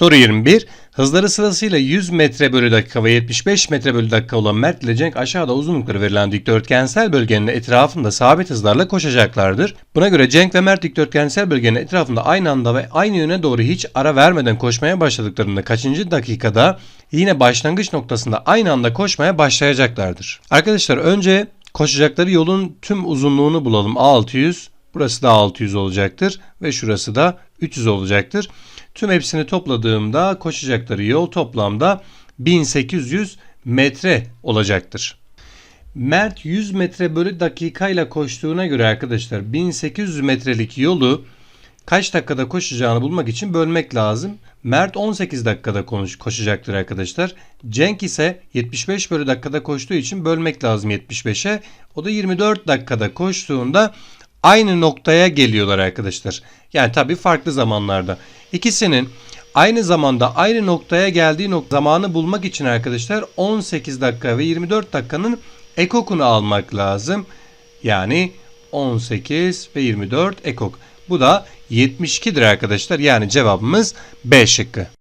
Soru 21. Hızları sırasıyla 100 metre bölü dakika ve 75 metre bölü dakika olan Mert ile Cenk aşağıda uzunlukları verilen dikdörtgensel bölgenin etrafında sabit hızlarla koşacaklardır. Buna göre Cenk ve Mert dikdörtgensel bölgenin etrafında aynı anda ve aynı yöne doğru hiç ara vermeden koşmaya başladıklarında kaçıncı dakikada yine başlangıç noktasında aynı anda koşmaya başlayacaklardır. Arkadaşlar önce koşacakları yolun tüm uzunluğunu bulalım. A600 Burası da 600 olacaktır ve şurası da 300 olacaktır. Tüm hepsini topladığımda koşacakları yol toplamda 1800 metre olacaktır. Mert 100 metre bölü dakikayla koştuğuna göre arkadaşlar 1800 metrelik yolu kaç dakikada koşacağını bulmak için bölmek lazım. Mert 18 dakikada konuş, koşacaktır arkadaşlar. Cenk ise 75 bölü dakikada koştuğu için bölmek lazım 75'e. O da 24 dakikada koştuğunda aynı noktaya geliyorlar arkadaşlar. Yani tabii farklı zamanlarda. İkisinin aynı zamanda aynı noktaya geldiği nok zamanı bulmak için arkadaşlar 18 dakika ve 24 dakikanın ekokunu almak lazım. Yani 18 ve 24 ekok. Bu da 72'dir arkadaşlar. Yani cevabımız B şıkkı.